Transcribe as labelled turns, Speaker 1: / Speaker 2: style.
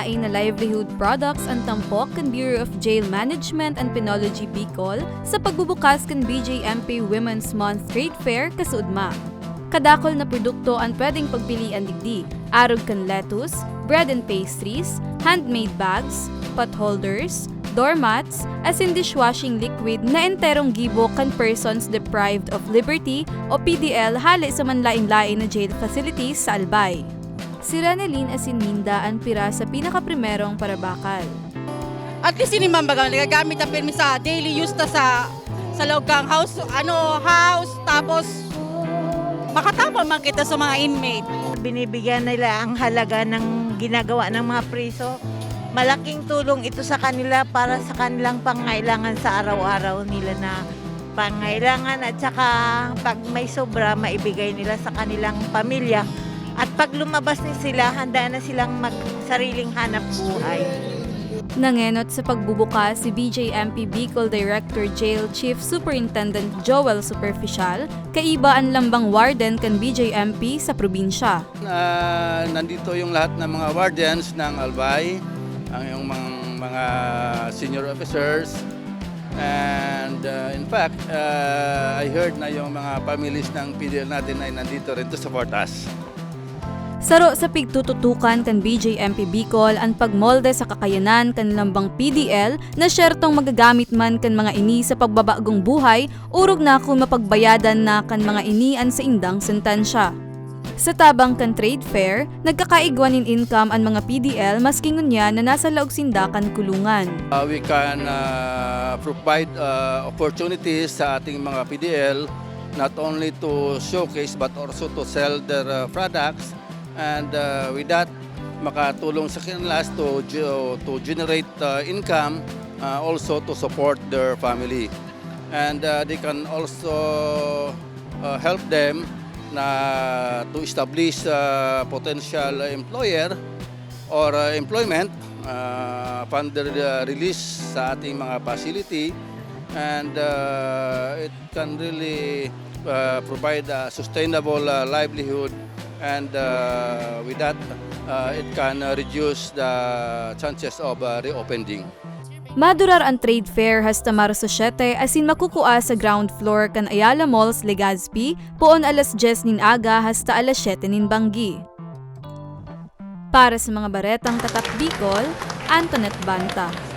Speaker 1: lain na livelihood products ang tampok kan Bureau of Jail Management and Penology Bicol sa pagbubukas kan BJMP Women's Month Trade Fair kasuudma. Kadakol na produkto ang pwedeng pagpilian digdi. Arog kan lettuce, bread and pastries, handmade bags, pot holders, doormats, as in dishwashing liquid na enterong gibo kan persons deprived of liberty o PDL hali sa manlain-lain na jail facilities sa Albay. Si Ranelin Asinminda ang pira sa pinakaprimerong parabakal.
Speaker 2: At least ini ma'am baga nagagamit ang permi sa daily use ta sa sa loob kang house ano house tapos makatapang man kita sa mga inmate.
Speaker 3: binibigyan nila ang halaga ng ginagawa ng mga priso. Malaking tulong ito sa kanila para sa kanilang pangailangan sa araw-araw nila na pangailangan at saka pag may sobra maibigay nila sa kanilang pamilya. At pag lumabas na sila, handa na silang mag-sariling hanap buhay.
Speaker 1: Nangenot sa pagbubukas si BJMP Bicol Director Jail Chief Superintendent Joel Superficial, kaiba ang lambang warden kan BJMP sa probinsya.
Speaker 4: Ah, nandito yung lahat ng mga wardens ng Albay, ang yung mga, mga senior officers. And uh, in fact, uh, I heard na yung mga families ng PDL natin ay nandito rin to support us.
Speaker 1: Saro sa pigtututukan kan BJMP Bicol ang pagmolde sa kakayanan kan lambang PDL na syertong magagamit man kan mga ini sa pagbabagong buhay, urog na kung mapagbayadan na kan mga inian sa indang sentensya. Sa tabang kan trade fair, nagkakaigwan in income ang mga PDL maski ngunya na nasa laog sindakan kulungan.
Speaker 4: Uh, we can uh, provide uh, opportunities sa ating mga PDL not only to showcase but also to sell their uh, products and uh, with that makatulong sa kanila to to generate uh, income uh, also to support their family. And uh, they can also uh, help them na to establish uh, potential employer or uh, employment uh, their uh, release sa ating mga facility. And uh, it can really uh, provide a sustainable uh, livelihood and uh, with that uh, it can reduce the chances of uh, reopening.
Speaker 1: Madurar ang trade fair hasta Marso 7 asin makukua sa ground floor kan Ayala Malls, Legazpi, poon alas 10 nin aga hasta alas 7 nin Banggi. Para sa mga baretang tatak Bicol, Antoinette Banta.